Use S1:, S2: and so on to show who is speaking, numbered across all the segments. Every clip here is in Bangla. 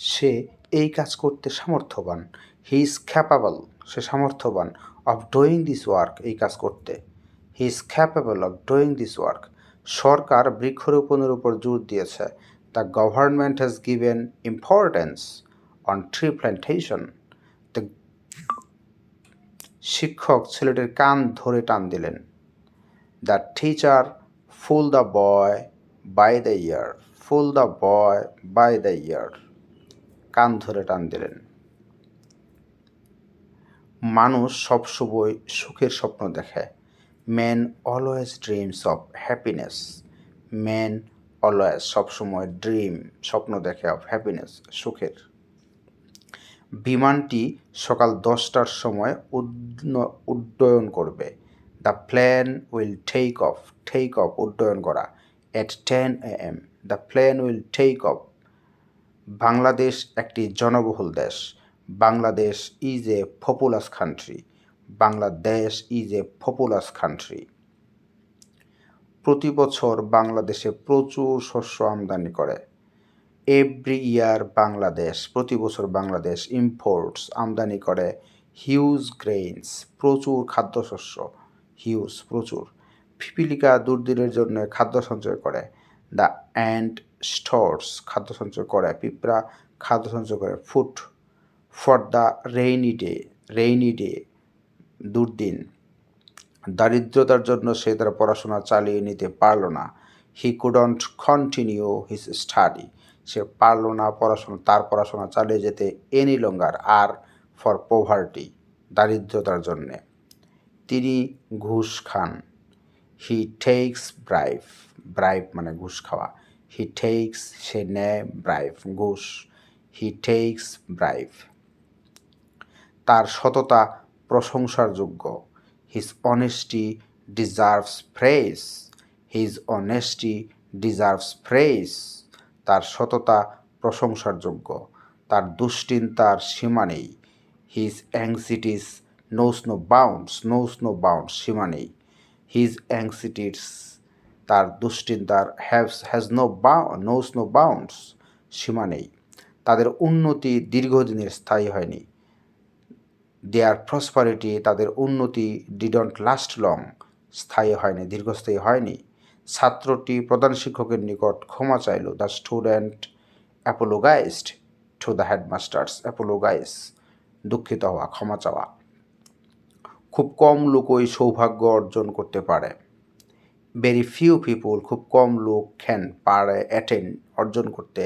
S1: সে এই কাজ করতে সামর্থ্যবান। হি ইজ ক্যাপাবল সে সামর্থ্যবান অফ ডুইং দিস ওয়ার্ক এই কাজ করতে। He is capable of doing this work সরকার বৃক্ষরোপণের উপর জোর দিয়েছে। The government has given importance on tree plantation the শিক্ষক ছেলেটির কান ধরে টান দিলেন। The teacher pull the boy by the ear pull the boy by the ear কান ধরে টান দিলেন। মানুষ সবসময় সুখের স্বপ্ন দেখে। Man always dreams of happiness man always সবসময় ড্রিম স্বপ্ন দেখে অফ হ্যাপিনেস সুখের। বিমানটি সকাল দশটার সময় উড্ডয়ন করবে। The plane will take off take off উড্ডয়ন করা। At ten A M the plane will take off Bangladesh একটি জনবহুল দেশ। Bangladesh is a populous country Bangladesh is a populous country প্রতি বছর বাংলাদেশে প্রচুর শস্য আমদানি করে। এভরি ইয়ার বাংলাদেশ, প্রতি বছর বাংলাদেশ ইম্পোর্টস আমদানি করে। হিউজ গ্রেইনস প্রচুর খাদ্যশস্য। হিউজ প্রচুর। পিপিলিকা দুর্দিনের জন্য খাদ্য সঞ্চয় করে। দ্য অ্যান্ড স্টোরস, খাদ্য সঞ্চয় করে, পিঁপড়া খাদ্য সঞ্চয় করে, food for the rainy day rainy day, দুর্দিন। দারিদ্রতার জন্য সে তার পড়াশোনা চালিয়ে নিতে পারল না। He couldn't continue his study সে পারল না পড়াশোনা, তার পড়াশোনা চালিয়ে যেতে এনি লঙ্গার আর ফর পোভার্টি দারিদ্রতার জন্যে। তিনি ঘুষ খান। হি টেক্স ব্রাইভ ব্রাইভ মানে ঘুষ খাওয়া। হি টেক্স সে নেয় ব্রাইভ ঘুষ। হি টেক্স ব্রাইভ তার সততা প্রশংসার যোগ্য his honesty deserves praise his honesty deserves praise তার সততা প্রশংসার যোগ্য তার দুশ্চিন্তার সীমা নেই। His anxieties knows no bounds knows no bounds সীমা নেই। হিজ অ্যাংসিটিস তার দুশ্চিন্তার হ্যাভস হ্যাজ নো বা নোস নো বাউন্ডস সীমা নেই। তাদের উন্নতি দীর্ঘদিনের স্থায়ী হয়নি। দেয়ার প্রসপারিটি তাদের উন্নতি ডিডন্ট লাস্ট লং স্থায়ী হয়নি, দীর্ঘস্থায়ী হয়নি। ছাত্রটি প্রধান শিক্ষকের নিকট ক্ষমা চাইল the student apologized to the headmasters apologize দুঃখিত হওয়া, ক্ষমা চাওয়া। খুব কম লোকই সৌভাগ্য অর্জন করতে পারে। ভেরি ফিউ পিপুল খুব কম লোক ক্যান পারে অ্যাটেন অর্জন করতে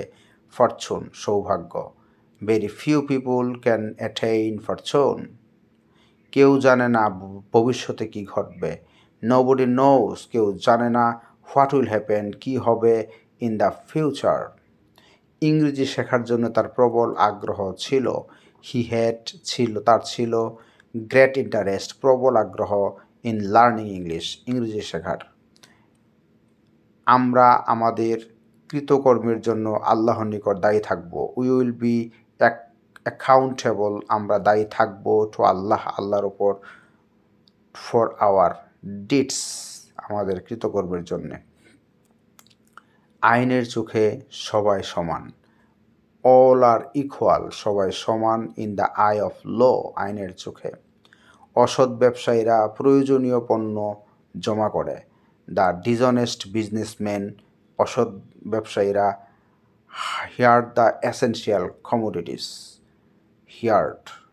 S1: ফরচুন সৌভাগ্য। Very few people can attain fortune কেউ জানে না ভবিষ্যতে কি ঘটবে। নোবডি নোস কেউ জানে না হোয়াট উইল হ্যাপেন কি হবে ইন দ্য ফিউচার ইংরেজি শেখার জন্য তার প্রবল আগ্রহ ছিল। হি হ্যাড ছিল, তার ছিল। গ্রেট ইন্টারেস্ট প্রবল আগ্রহ ইন লার্নিং ইংলিশ ইংরেজি শেখার। আমরা আমাদের কৃতকর্মের জন্য আল্লাহর নিকট দায়ী থাকব। উই উইল বি অ্যাকাউন্টেবল আমরা দায়ী থাকব টু আল্লাহ, আল্লাহর ওপর ফর আওয়ার ডিটস আমাদের কৃতকর্মের জন্যে। আইনের চোখে সবাই সমান। অল আর ইকুয়াল, সবাই সমান in the eye of law, আইনের চোখে। অসৎ ব্যবসায়ীরা প্রয়োজনীয় পণ্য জমা করে। দ্য ডিজনেস্ট বিজনেসম্যান, অসৎ ব্যবসায়ীরা hoard the essential commodities, hoarded.